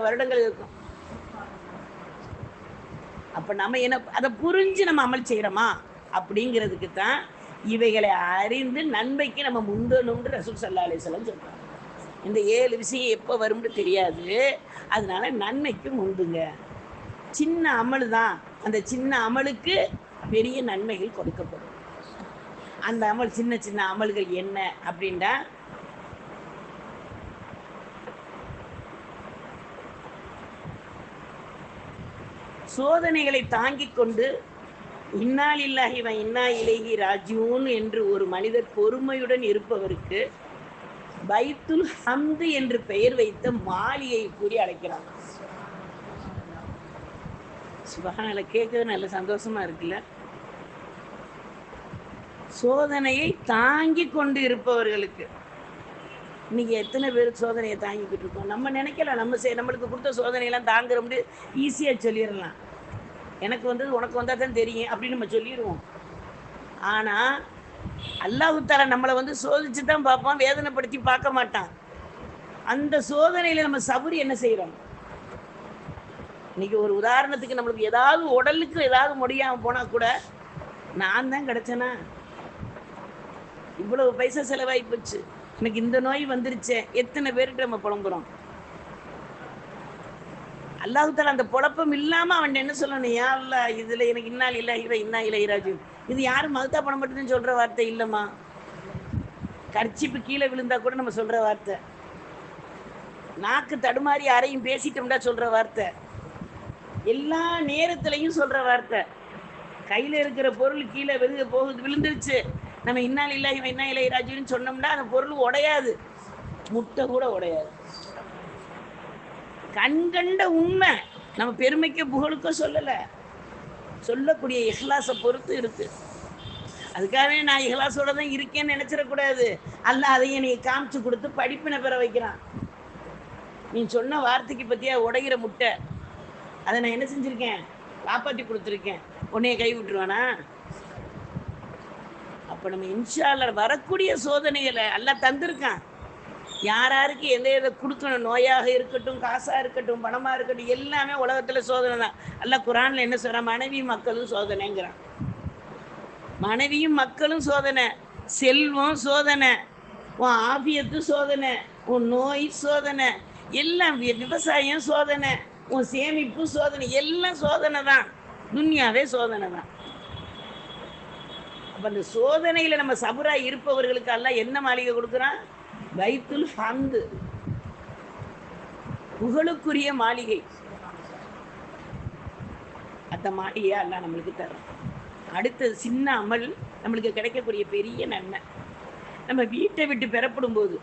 ஆயிரம் வருடங்கள் இருக்கும். அப்ப நம்ம என்ன அதை புரிஞ்சு நம்ம அமல் செய்யறோமா? அப்படிங்கிறதுக்கு தான் இவைகளை அறிந்து நன்மைக்கு நம்ம முந்தணும்னு ரசூல் சல்லா அலிஸ்லாம் சொல்றாங்க. இந்த ஏழு விஷயம் எப்போ வரும்னு தெரியாது. அதனால நன்மைக்கு முந்துங்க. சின்ன அமல் தான். அந்த சின்ன அமலுக்கு பெரிய நன்மைகள் கொடுக்கப்படும். அந்த அமல் சின்ன சின்ன அமல்கள் என்ன அப்படின்னா சோதனைகளை தாங்கிக் கொண்டு இன்னால் இல்லாஹி வ இன்னா இலகி ராஜூன் என்று ஒரு மனிதர் பொறுமையுடன் இருப்பவருக்கு பைத்துல் ஹம்து என்று பெயர் வைத்த மாளிகை கூறி அழைக்கிறாங்க. சுபஹானல்ல கேட்கவே நல்ல சந்தோஷமா இருக்குல்ல? சோதனையை தாங்கி கொண்டு இருப்பவர்களுக்கு இன்னைக்கு எத்தனை பேருக்கு சோதனையை தாங்கிக்கிட்டு இருக்கோம்? நம்ம நினைக்கல நம்ம செய் நம்மளுக்கு கொடுத்த சோதனையெல்லாம் தாங்குறோம்னு ஈஸியாக சொல்லிடலாம். எனக்கு வந்தது உனக்கு வந்தால் தான் தெரியும் அப்படின்னு நம்ம சொல்லிடுவோம். ஆனால் அல்லாஹு நம்மளை வந்து சோதிச்சு தான் பார்ப்பான் வேதனைப்படுத்தி பார்க்க மாட்டான். அந்த சோதனையில் நம்ம சபரி என்ன செய்கிறோம் இன்னைக்கு ஒரு உதாரணத்துக்கு நம்மளுக்கு ஏதாவது உடலுக்கு ஏதாவது முடியாமல் போனால் கூட நான் தான் கிடச்சேனா? இவ்வளவு பைசா செலவாகி போச்சு. எனக்கு இந்த நோய் வந்துருச்சே. எத்தனை பேர்கிட்ட நம்ம புலம்புறோம்? அல்லாஹுத்தால அந்த புழப்பம் இல்லாம அவன் என்ன சொல்லணும்? யா இல்ல இதுல எனக்கு இன்னால் இல்ல இவ இன்னா இளையராஜு இது யாரும் மதுத்தா பணம் மட்டும் சொல்ற வார்த்தை இல்லம்மா. கர்ச்சிப்பு கீழே விழுந்தா கூட நம்ம சொல்ற வார்த்தை. நாக்கு தடுமாறி யாரையும் பேசிட்டோம்டா சொல்ற வார்த்தை. எல்லா நேரத்திலையும் சொல்ற வார்த்தை. கையில இருக்கிற பொருள் கீழே விழுந்து போகுது விழுந்துருச்சு. நம்ம இன்னால் இல்லை இவன் இன்னா இலை சொன்னோம்னா அந்த பொருள் உடையாது. முட்டை கூட உடையாது. கண்கண்ட உண்மை நம்ம பெருமைக்கு புகழுக்கோ சொல்லலை. சொல்லக்கூடிய இஹ்லாஸை பொறுத்து இருக்கு. அதுக்காகவே நான் இஹ்லாஸோட தான் இருக்கேன்னு நினச்சிடக்கூடாது. அல்ல அதையும் நீ காமிச்சு கொடுத்து படிப்பினை பெற வைக்கிறான். நீ சொன்ன வார்த்தைக்கு பற்றியா உடைகிற முட்டை? அதை நான் என்ன செஞ்சுருக்கேன்? காப்பாற்றி கொடுத்துருக்கேன். உன்னைய கை விட்டுருவானா? அப்போ நம்ம இன்ஷால்ல வரக்கூடிய சோதனைகளை எல்லாம் தந்திருக்கான். யார் யாருக்கு எந்த எதை கொடுக்கணும்? நோயாக இருக்கட்டும் காசாக இருக்கட்டும் பணமாக இருக்கட்டும் எல்லாமே உலகத்தில் சோதனை தான். அல்ல குரானில் என்ன சொல்கிறான் மனைவி மக்களும் சோதனைங்கிறான். மனைவியும் மக்களும் சோதனை. செல்வம் சோதனை. உன் ஆபியத்து சோதனை. உன் நோய் சோதனை. எல்லாம் வி- விவசாயம் சோதனை. உன் சேமிப்பு சோதனை. எல்லாம் சோதனை தான். துன்யாவே சோதனை தான். அப்போ அந்த சோதனையில் நம்ம சபுரா இருப்பவர்களுக்கு எல்லாம் என்ன மாளிகை கொடுக்குறான்? பைத்துல் ஃபந்து புகழுக்குரிய மாளிகை. அந்த மாளிகையை எல்லாம் நம்மளுக்கு தரும் அடுத்தது சின்ன அமல் நம்மளுக்கு கிடைக்கக்கூடிய பெரிய நன்மை. நம்ம வீட்டை விட்டு பெறப்படும் போது